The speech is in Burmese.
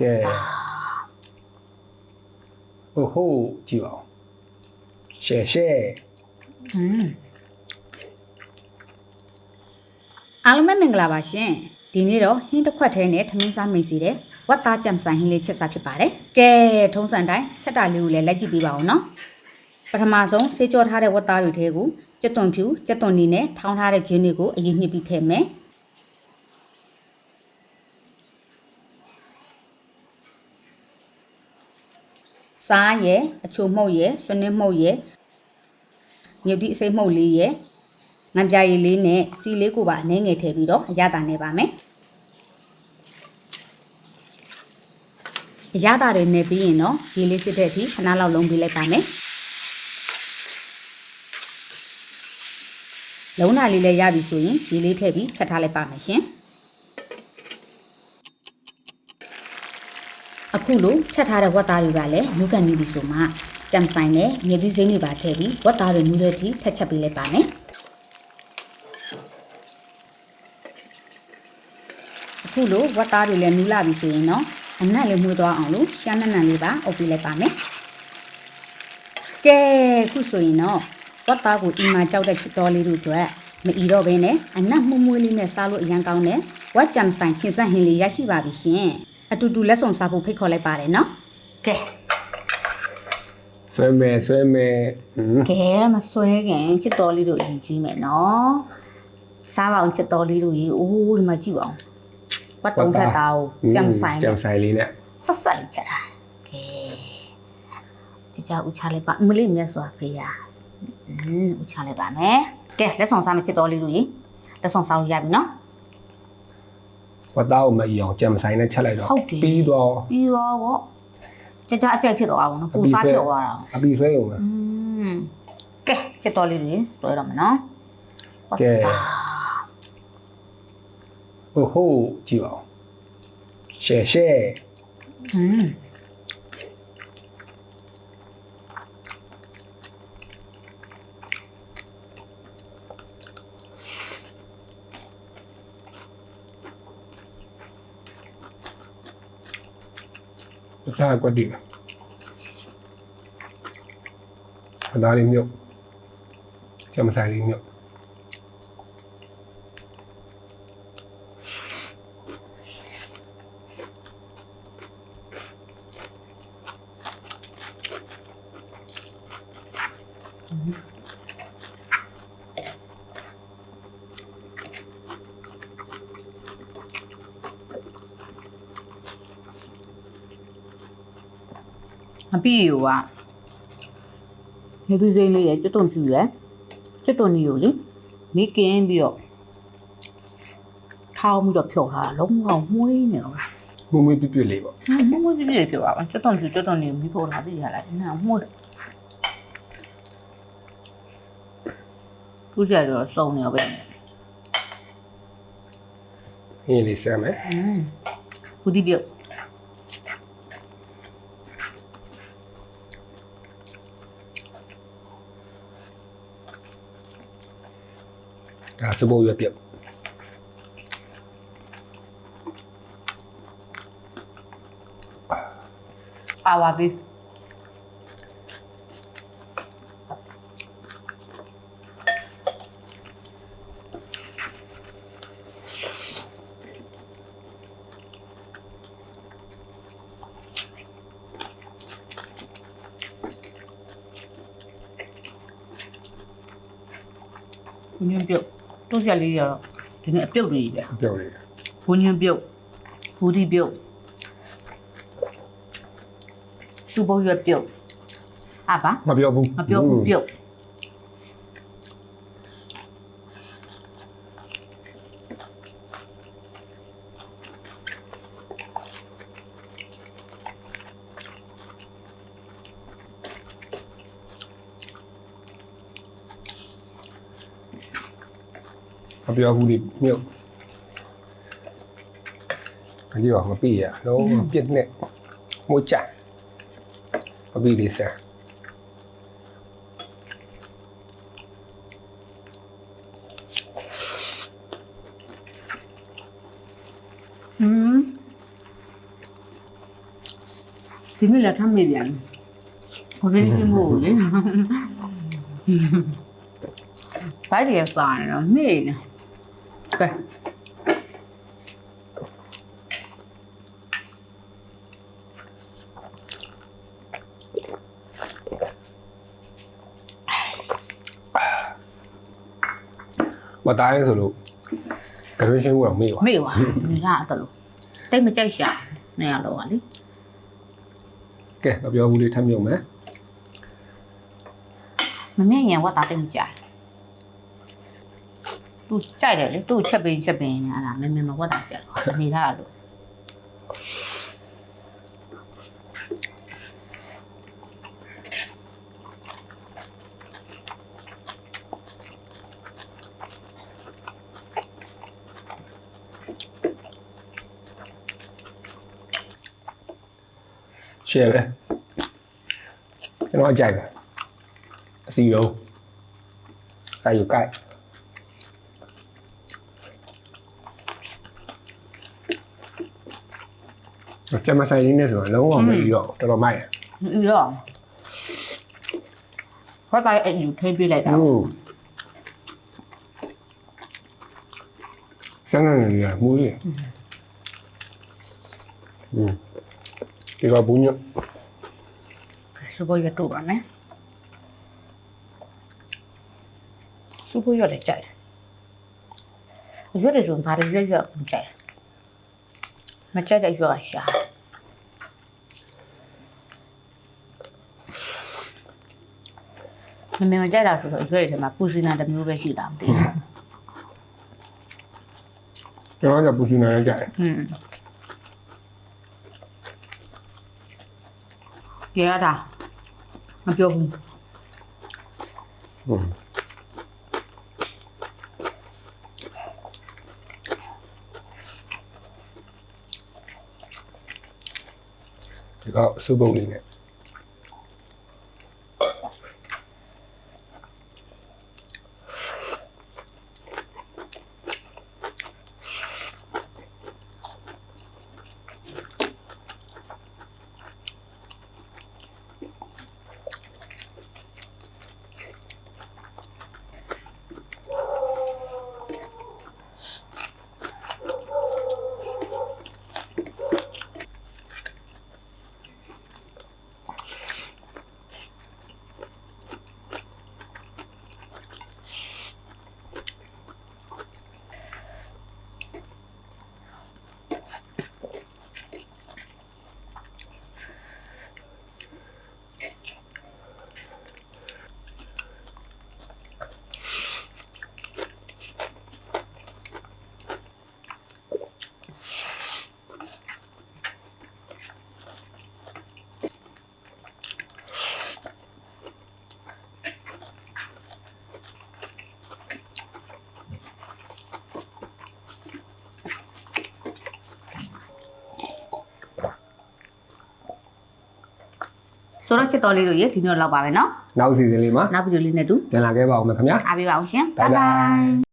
ကဲဟိုဟိုကြည့်ပါဦးရှယ်ရှယ်อืมအားလုံးပဲမင်္ဂလာပါရှင်ဒီနေ့တော့ဟင်းတစ်ခွက်ထဲနဲ့ထမင်းစားမိတ်စီတဲ့ဝတ်သားကြံဆိုင်ဟင်းလေးချက်စားဖြစ်ပါတယ်ကဲထုံးစံတိုင်းချက်တာလေးကိုလည်းလိုက်ကြည့်ပေးပါဦးနော်ပထမဆုံးဆေးကြောထားတဲ့ဝတ်သားတွေထဲကိုကြက်သွန်ဖြူကြက်သွန်နီနဲ့ထောင်းထားတဲ့ဂျင်းတွေကိုအရင်ညှစ်ပြီးထည့်မယ် စားရယ်အချိုမှုတ်ရယ်ဆွနင်းမှုတ်ရယ်ညုတ်တိအစိမ့်မှုတ်လေးရယ်ငံပြာရည်လေးနဲ့စီလေးကိုပါအနှဲငယ်ထည့်ပြီးတော့အရသာနေပါမယ်အရသာတွေနေပြီးရင်တော့ရေလေးစစ်တဲ့အထိခဏလောက်လုံးပေးလိုက်ပါမယ်လုံးနာလေးလည်းရပြီဆိုရင်ရေလေးထည့်ပြီးချက်ထားလိုက်ပါမယ်ရှင် အခုလိုချက်ထားတဲ့ဝတ်သားတွေကလည်းနုကန်နေပြီဆိုမှကြံဆိုင်နဲ့မြေပြီးစိမ်းတွေပါထည့်ပြီးဝတ်သားတွေနူးတဲ့အထိထက်ချက်ပေးလိုက်ပါမယ်အခုလိုဝတ်သားတွေလည်းနူးလာပြီဆိုရင်တော့အနက်လေးမှုသွားအောင်လို့ရှမ်းနက်နန်လေးပါအုပ်ပေးလိုက်ပါမယ်ကဲခုဆိုရင်တော့ဝတ်သားကိုအီမာကြောက်တဲ့ချစ်တော်လေးတို့အတွက်မအီတော့ဘဲနဲ့အနက်မှုမွေးလေးနဲ့စားလို့အရန်ကောင်းတဲ့ဝတ်ကြံဆိုင်ချင်းဆက်ဟင်းလေးရရှိပါပြီရှင် အတူတူလက်ဆောင်စားဖို့ဖိတ်ခေါ်လိုက်ပါတယ်နော်ကဲဆွဲမယ်ဆွဲမယ်ဟွန်းကဲမဆွဲခင်ချစ်တော်လေးတို့ရင်ကျွေးမယ်နော်စားပါအောင်ချစ်တော်လေးတို့ရေအိုးဒီမှာကြည့်ပါအောင်ပတ်တုံးထက်သားကိုကြံဆိုင်ကြံနဲ့ဆိုင်လေးနဲ့ဆက်ဆက်လေးချက်ထားကဲဒီကြောက်ဥချလိုက်ပါအမလေးမြတ်စွာဖေးရอืมဥချလိုက်ပါမယ်ကဲလက်ဆောင်စားမချစ်တော်လေးတို့ရေလက်ဆောင်စားလို့ရပြီနော် ဝတ်သားကိုမအီအောင်ကြံဆိုင်နဲ့ချက်လိုက်တော့ ဟုတ်တယ် ပြီးတော့ ပြီးတော့ဗောကြကြအကြိုက်ဖြစ်သွားအောင်နော်ပူစားဖြစ်သွားတာ အပီဆွဲရုံပဲ อืมကဲချစ်တော်လေးတွေတွဲတော့မယ်နော် ကဲဟိုဟိုကြည့်ပါဦးရှယ်ရှယ် อืม စားကွက်တီးအသားလေးမြုပ်ကြံဆိုင်လေးမြုပ် အပီရောကနေသူစိမ့်လေးရယ်ကျွတ်တုံပြူရယ်ကျွတ်တုံနီကိုလေမိကင်းပြီးတော့ထောင်းပြီးတော့ဖြော်ထားတာလုံးဝမွေးနေတော့မွေးမွေးပြပြလေးပေါ့မမွေးပြည့်ပြည့်ဖြော်ပါပါကျွတ်တုံပြူကျွတ်တုံနီကိုမိဖို့လာသိရလားနာမွေးသူကြတော့စုံနေပဲဟင်းလေးဆက်မယ်อืมခုဒီပြုတ် ဒါစပုတ်ရွက်ပြုတ်ပါပါပြီဘုံညပြု တ်တုတ်ရက်လေးရတော့ဒီနေ့အပြုတ်တွေကြီးပဲပြုတ်လေးဘုံညပြုတ်ဘူဒီပြုတ်စူပုတ်ရွက်ပြုတ်အပါမပြောဘူးမပြောဘူးပြုတ် ပြောဘူးလေမြုပ်အကြီးတော့မပြည့်ရလုံးဝပြစ်နဲ့မိုးချမပြည့်လေးဆက်ဟွန်းဒီနေ့လည်းထမ်းမိပြန်ဟိုလေးလေးမို့လေဘို က်ရစားနေတော့မေ့နေကဲမသားရဲဆိုလို့ကရွှေရှင်းဘူးတော့မေ့ပါမေ့ပါနေရအဲ့လိုတိတ်မကြိုက်ရှာနေရတော့လေကဲမပြောဘူးလေးထပ်မြုံမယ်မမြင်ရင်ဝတ်သားတိတ်မကြိုက် သူကြိုက်တယ်လေသူ့ချက်ပင်းချက်ပင်းနဲ့အဲ့ဒါမင်းမင်းမဝတ်သားကြိုက်တော့နေရလို့ရှယ်ပဲကျွန်တော်အကြိုက်ပဲအစီရောအဲယူကြိုက် ကျမဆိုင်ရင်းနဲ့ဆိုတာလုံးဝမပြီးတော့တော်တော်မိုက်ရပြီးတော့ဟောတိုင်းအယူထိပြလိုက်တာဟုတ်ကျန်နေနေရမူးကြီးอืมဒီကဘူးညစူပရတူပါမယ်စူပရလည်းကြိုက်တယ်ရွက်တယ်ဆိုရင်ဘာတွေရွက်ရွက်ကြိုက် မကြိုက်တဲ့ရွက်ကရှာမမေမကြိုက်တာဆိုတော့ရွက်ရထဲမှာပူစီနာတစ်မျိုးပဲရှိတာမသိဘူးကျွန်တော်ကပူစီနာရကြတယ်ဟွန်းရရတာမပြောဘူးอืม ကစူပုတ်လေးနဲ့ ဆိုတော့ချစ်တော်လေးတို့ရေဒီနေ့တော့လောက်ပါပဲเนาะ နောက်စီစဉ်လေးမှာ နောက်ဗီဒီယိုလေးနဲ့တူ ပြန်လာခဲ့ပါဦးမယ်ခင်ဗျာ အားပေးပါအောင်ရှင် Bye bye